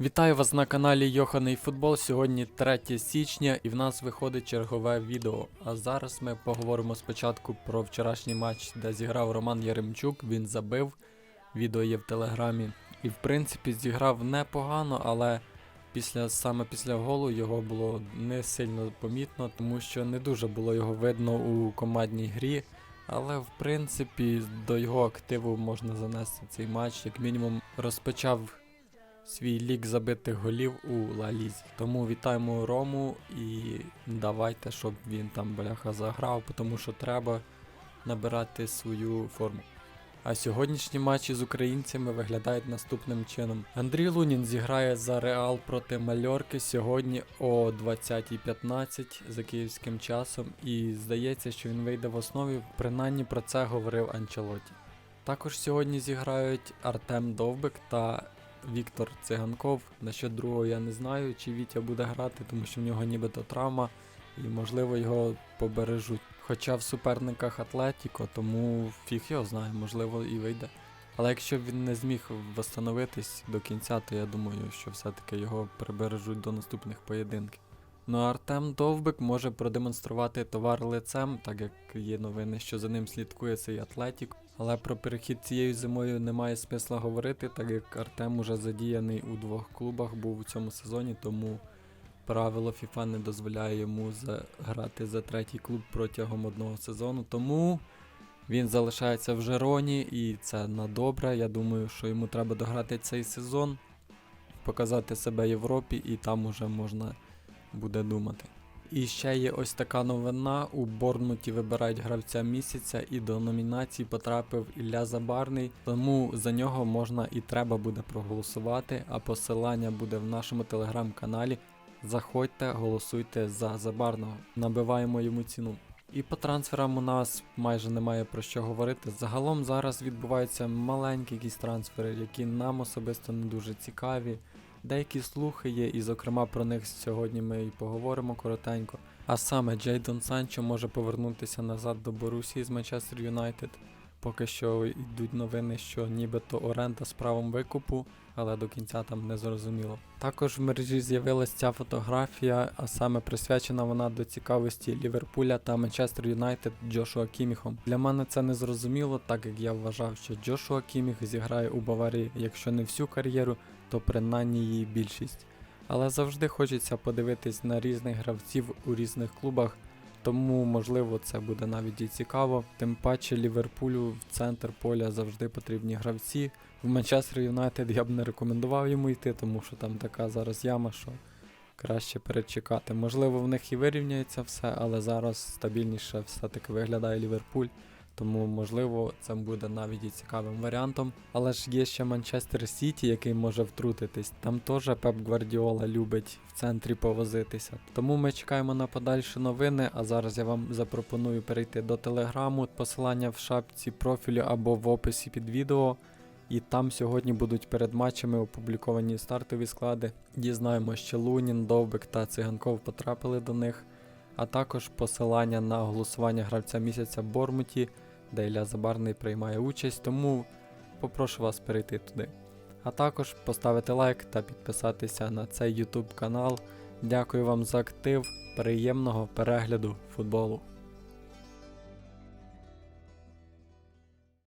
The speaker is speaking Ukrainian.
Вітаю вас на каналі Йоханий Футбол. Сьогодні 3 січня і в нас виходить чергове відео. А зараз ми поговоримо спочатку про вчорашній матч, де зіграв Роман Яремчук. Він забив. Відео є в телеграмі. І в принципі зіграв непогано, але після саме після голу його було не сильно помітно, тому що не дуже було його видно у командній грі. Але в принципі до його активу можна занести цей матч. Як мінімум розпочав свій лік забитих голів у Ла Лізі. Тому вітаємо Рому і давайте, щоб він там бляха заграв, тому що треба набирати свою форму. А сьогоднішні матчі з українцями виглядають наступним чином. Андрій Лунін зіграє за Реал проти Мальорки сьогодні о 20.15 за київським часом, і здається, що він вийде в основі. Принаймні про це говорив Анчелоті. Також сьогодні зіграють Артем Довбик та Віктор Циганков. Насчет другого я не знаю, чи Вітя буде грати, тому що в нього нібито травма, і можливо його побережуть. Хоча в суперниках Атлетіко, тому фіг його знає, можливо і вийде. Але якщо він не зміг восстановитись до кінця, то я думаю, що все-таки його прибережуть до наступних поєдинків. Ну Артем Довбик може продемонструвати товар лицем, так як є новини, що за ним слідкує цей Атлетік. Але про перехід цією зимою немає смисла говорити, так як Артем уже задіяний у двох клубах був у цьому сезоні, тому правило FIFA не дозволяє йому грати за третій клуб протягом одного сезону. Тому він залишається в Жероні і це на добре. Я думаю, що йому треба дограти цей сезон, показати себе Європі, і там уже можна буде думати. І ще є ось така новина. У Борнмуті вибирають гравця місяця, і до номінації потрапив Ілля Забарний, тому за нього можна і треба буде проголосувати. А посилання буде в нашому телеграм-каналі. Заходьте, голосуйте за Забарного, набиваємо йому ціну. І по трансферам у нас майже немає про що говорити. Загалом зараз відбуваються маленькі якісь трансфери, які нам особисто не дуже цікаві. Деякі слухи є, і зокрема про них сьогодні ми і поговоримо коротенько. А саме Джейдон Санчо може повернутися назад до Борусії з Манчестер Юнайтед. Поки що йдуть новини, що нібито оренда з правом викупу, але до кінця там не зрозуміло. Також в мережі з'явилася ця фотографія, а саме присвячена вона до цікавості Ліверпуля та Манчестер Юнайтед Джошуа Кіміхом. Для мене це не зрозуміло, так як я вважав, що Джошуа Кіміх зіграє у Баварії, якщо не всю кар'єру, то принаймні її більшість. Але завжди хочеться подивитись на різних гравців у різних клубах, тому можливо це буде навіть і цікаво. Тим паче Ліверпулю в центр поля завжди потрібні гравці. В Манчестер Юнайтед я б не рекомендував йому йти, тому що там така зараз яма, що краще перечекати. Можливо, в них і вирівняється все, але зараз стабільніше все-таки виглядає Ліверпуль. Тому, можливо, це буде навіть і цікавим варіантом. Але ж є ще Манчестер Сіті, який може втрутитись. Там теж Пеп Гвардіола любить в центрі повозитися. Тому ми чекаємо на подальші новини. А зараз я вам запропоную перейти до телеграму, посилання в шапці профілю або в описі під відео. І там сьогодні будуть перед матчами опубліковані стартові склади. Дізнаємо, що Лунін, Довбик та Циганков потрапили до них, а також посилання на голосування гравця місяця Бормуті, де Ілля Забарний приймає участь, тому попрошу вас перейти туди. А також поставити лайк та підписатися на цей YouTube канал. Дякую вам за актив, приємного перегляду футболу.